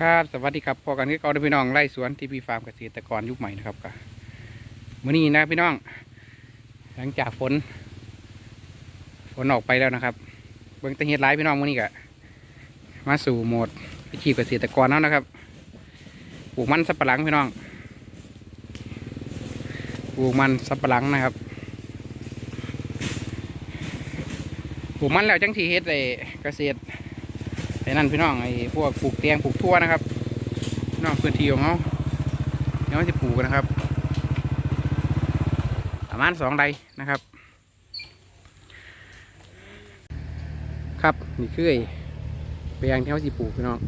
ครับสวัสดีครับพอกันที่เกาเด้อพี่น้องไล่สวนที่พี่ฟาร์มเกษตรกรยุคใหม่นะครับก็มื้อนี้นะพี่น้อง หลังจากฝนฝนออกไปแล้วนะครับ เบิ่งแตะเฮ็ดร้ายพี่น้องมื้อนี้ก็มาสู่โหมดอาชีพเกษตรกรแล้วนะครับปลูกมันสับปะหลังพี่น้องปลูกมันสับปะหลังนะครับปลูกมันแล้วจังทีเฮ็ดไอ้เกษตร ไอ้นั่นพี่น้องไอ้พวกปลูกเตียงปลูกทั่วนะครับพี่น้องพื้นที่ของเขาเดี๋ยวจะปลูกนะครับ ประมาณสองไร่นะครับ ครับนี่คือไอ้แปลงที่เขาสิปลูกพี่น้อง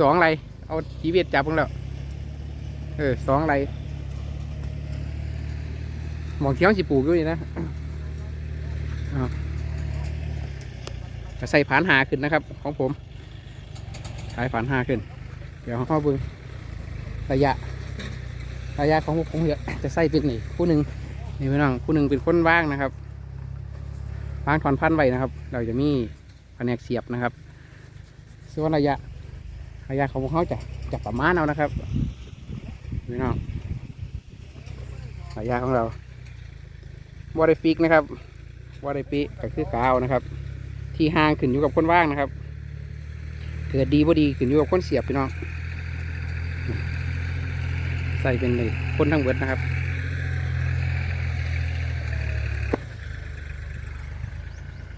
สองไรเอาจีเวียดจับเพิ่งแล้วเออสองไรหมองเที่เขาสิปลูกอยู่นะอ้าวก็ ใส่ผานหาขึ้นนะครับ ของผมใช้ผานหาขึ้น เดี๋ยวเข้าเบิ้งระยะระยะของผมจะใส่เป็นนี่คู่หนึ่งนี่พี่น้องคู่หนึ่งเป็นคนว่างนะครับว่างถอนพันไว้นะครับ เราจะมีแผนกเสียบนะครับส่วนระยะระยะของพวกเขาจะจะประมาณเอานะครับพี่น้องระยะของเราวอร์ดฟิกนะครับวอร์ดปิก็คือกาวนะครับ ที่ห่างขึ้นอยู่กับคนว่างนะครับ เกิดดีบ่ดีขึ้นอยู่กับคนเสียบพี่น้องใส่เป็นเลยคนทั้งเบิดนะครับ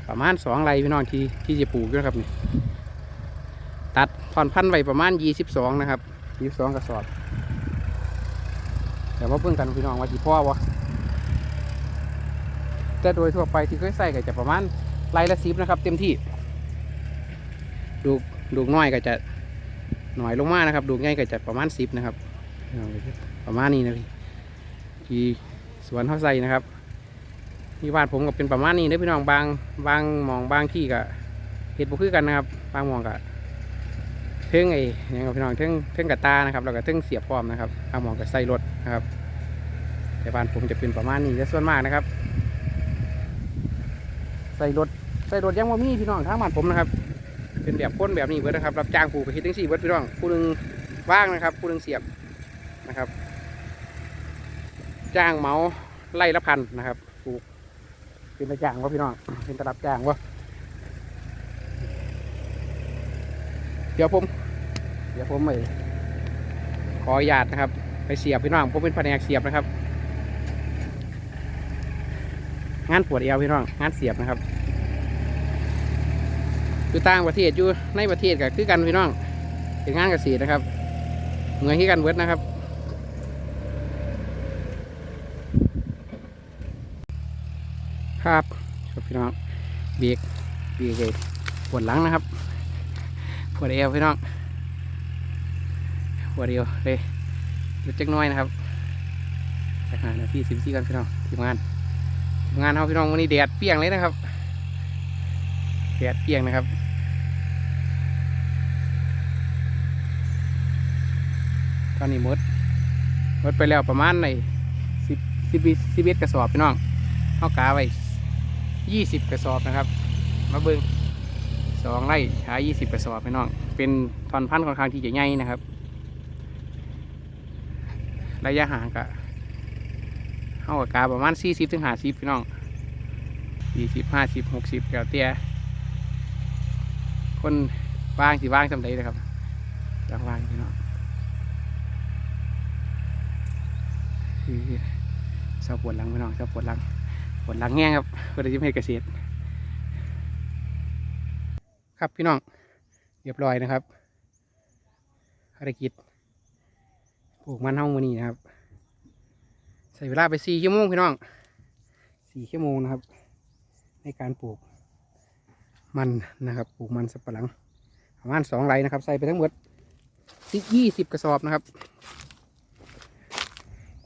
ประมาณสองไรพี่น้องที่ที่จะปลูกด้วยครับนี่ตัดผ่อนพันธุ์ไว้ประมาณยี่สิบสองนะครับยี่สิบสองกระสอบแต่ว่าเพิ่งกันพี่น้องว่าจีพ่อวะแต่โดยทั่วไปที่เคยใส่ก็จะประมาณ ไล่ละสิบนะครับ เต็มที่ ดูดูน้อยก็จะหน่อยลงมานะครับ ดูง่ายก็จะประมาณสิบนะครับ ประมาณนี้นะพี่ที่สวนเขาใส่นะครับที่บ้านผมก็เป็นประมาณนี้นะพี่น้องบางบางมองบางที่ก็เห็ดบุคือกันนะครับ บางมองก็เทิงไอ้ยังกับพี่น้องเทิงเทิงกับตานะครับแล้วก็เทิงเสียบพร้อมนะครับบางมองก็ใส่รถนะครับ แต่บ้านผมจะเป็นประมาณนี้และส่วนมากนะครับ ใส่รถ ใส่รถยังว่ามีพี่น้องทางบ้านผมนะครับ เป็นแบบพ่นแบบนี้เบิดนะครับ รับจ้างปลูกกระเฮ็ดทั้งสี่เบิดพี่น้องผู้หนึ่งว่างนะครับ ผู้หนึ่งเสียบนะครับ จ้างเมาไล่ละพันนะครับปลูกเป็นตะจ้างวะพี่น้องเป็นตะรับจ้างวะเดี๋ยวผม เดี๋ยวผมไปขออนุญาตนะครับ ไปเสียบพี่น้องผมเป็นแผนกเสียบนะครับ งานปวดเอวพี่น้อง งานเสียบนะครับ อยู่ต่างประเทศอยู่ในประเทศก็คือกันพี่น้องเป็นงานเกษตรนะครับเหมือนที่กันเวิร์ดนะครับครับครับพี่น้องเบรกเบรกเลยปวดหลังนะครับปวดเอวพี่น้องปวดเอวเลยหยุดจักน้อยนะครับไปหานาที่สิบสี่กันพี่น้องทีมงานงานเขาพี่น้องวันนี้แดดเปรี้ยงเลยนะครับ แดดเปรี้ยงนะครับตอนนี้มดมดไปแล้วประมาณในสิบสิบสิบเอ็ดกระสอบพี่น้องเขากาไว้ยี่สิบกระสอบนะครับ มาเบิ้งสองไร่หายี่สิบกระสอบพี่น้อง เป็นทอนพันธุ์ค่อนข้างที่จะใหญ่นะครับ ระยะห่างกะเข้ากาประมาณสี่สิบถึงห้าสิบพี่น้องสี่สิบห้าสิบหกสิบแล้วเตี้ย คนวางสิวางสำใดนะครับวางวางพี่น้องคือชอบปวดหลังพี่น้องชอบปวดหลังปวดหลังแง่ครับเพื่อจะไม่เกษตร ครับพี่น้องเรียบร้อยนะครับภารกิจปลูกมันเฮ้ามือนี้นะครับใส่เวลาไปสี่ชั่วโมงพี่น้องสี่ชั่วโมงนะครับ ในการปลูก มันนะครับปลูกมันสับปะหลังประมาณสองไร่นะครับ ใส่ไปทั้งหมดสิยี่สิบกระสอบนะครับ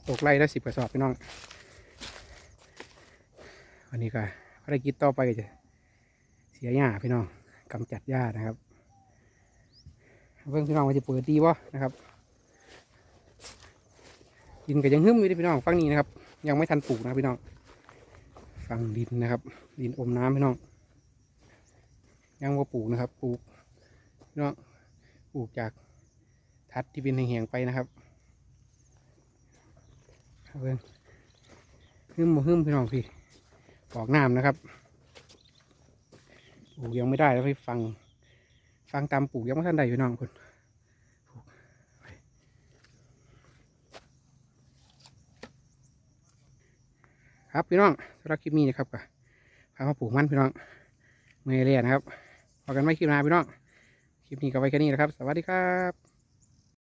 ตกไร่ละสิบกระสอบพี่น้องวันนี้ก็ภารกิจต่อไปจะเสียหญ้าพี่น้องกำจัดหญ้านะครับเพื่อนพี่น้องว่าจะเปิดดีวะนะครับดินก็ยังหึ่มอยู่ที่พี่น้องฟังนี้นะครับ ยังไม่ทันปลูกนะพี่น้องฟังดินนะครับ ดินอมน้ำพี่น้อง ยังว่าปลูกนะครับ ปลูกน้องปลูกจากทัดที่เป็นแห่งๆไปนะครับเอาเบิ่งหึมบ่หึมพี่น้องพี่ออกน้ำนะครับปลูกยังไม่ได้แล้วไปฟัง ฟังตามปลูกยังไม่ทันได้พี่น้องคุณครับพี่น้องสำหรับคลิปนี้นะครับก็พามาปลูกมันพี่น้องเมื่อยเลยนะครับ พอกันไม่คลิปหน้าพี่น้อง คลิปนี้ก็ไว้แค่นี้นะครับ สวัสดีครับ